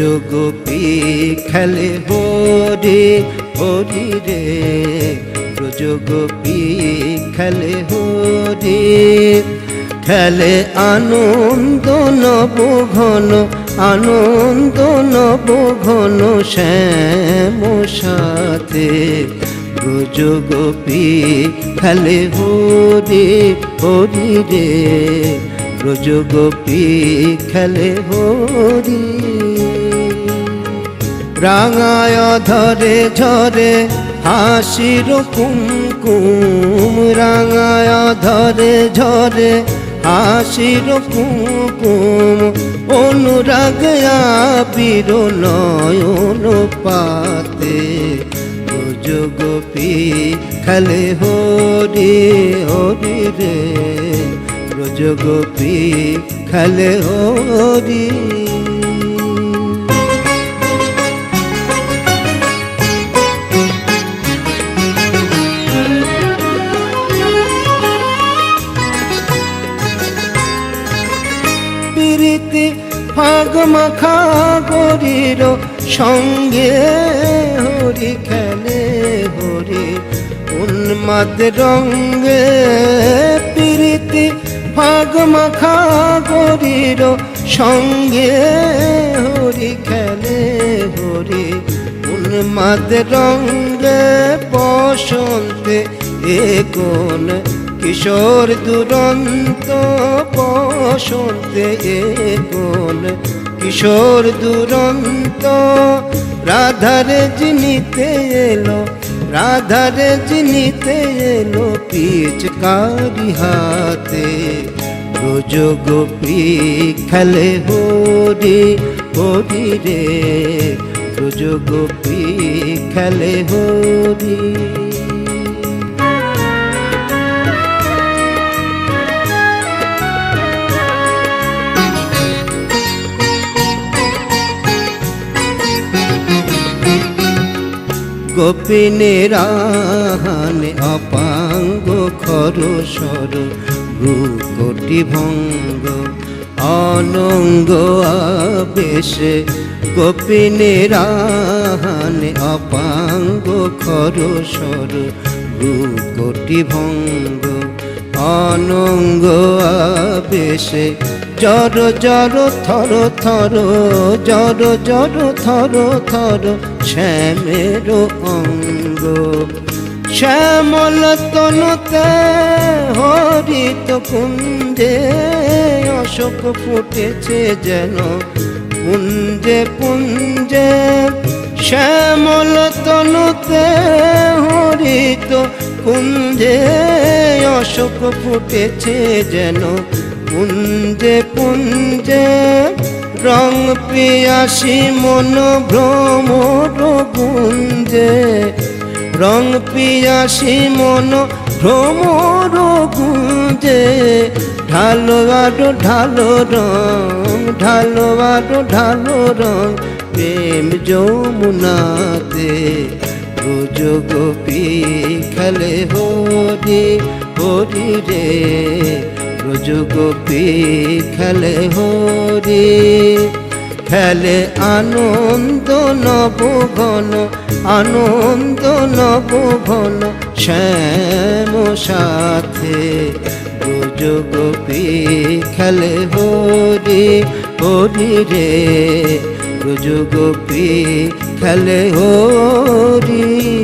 গোপী খেলে হরি হরি রে। গোপী খেলে হরি খেলে আনন্দ নব ঘন, আনন্দ নব ঘন শ্যাম সাথে। ব্রজ খেলে হরি হরি রে। ব্রজ খেলে হরি রাঙায় ধরে ঝরে হাসির কুমকুম। রাঙায় ধরে ঝরে হাসির কুমকুম। অনুরাগ আবির নয়ন পাতে ব্রজ গোপী খেলে হরি হরি রে। ব্রজ গোপী খেলে হরি। প্রীতি ফাগ মাখা সঙ্গে হরি খেলে হরি উন্মাদ রঙ্গে প্রীতি ফাগ মাখা সঙ্গে হরি খেলে হরি উন্মাদ রঙ্গে বসন্তে এ কোন কিশোর দুরন্ত বসন্তে কোন কিশোর দুরন্ত, রাধারে জিনিতে এলো, রাধারে জিনিতে এলো পিচকারি হাতে। ব্রজ গোপী খেলে হরি হরি রে। ব্রজ গোপী খেলে হরি। গোপিনের আহানে অপাঙ্গ খর সর ভ্রুকটি ভঙ্গ, অনঙ্গ আবেশে। গোপিনের আহানে অপাঙ্গ খর সর ভ্রুকটি ভঙ্গ, অনঙ্গ আবেশে জর জর থর থর জর জর থর থর, শ্যামের অঙ্গ। শ্যামল তনুতে হরিত কুঞ্জে অশোক ফুটেছে যেন। পুঞ্জে পুঞ্জে শ্যামল তনুতে হরিত কুঞ্জে অশোক ফুটেছে যেন। পুঞ্জে পুঞ্জে, রং পিয়াসি মন ভ্রমর গুঞ্জে রং পিয়াসি মন ভ্রমর গুঞ্জে ঢালো আরও ঢালো রং, ঢালো আরও ঢালো রং, প্রেম যমুনাতে। ব্রজ গোপী খেলে হরি হরি রে। ব্রজ গোপী খেলে হরি, খেলে আনন্দ নব ঘন, আনন্দ নব ঘন, শ্যাম সাথে ব্রজ গোপী খেলে হরি হরি রে ব্রজ গোপী খেলে হরি।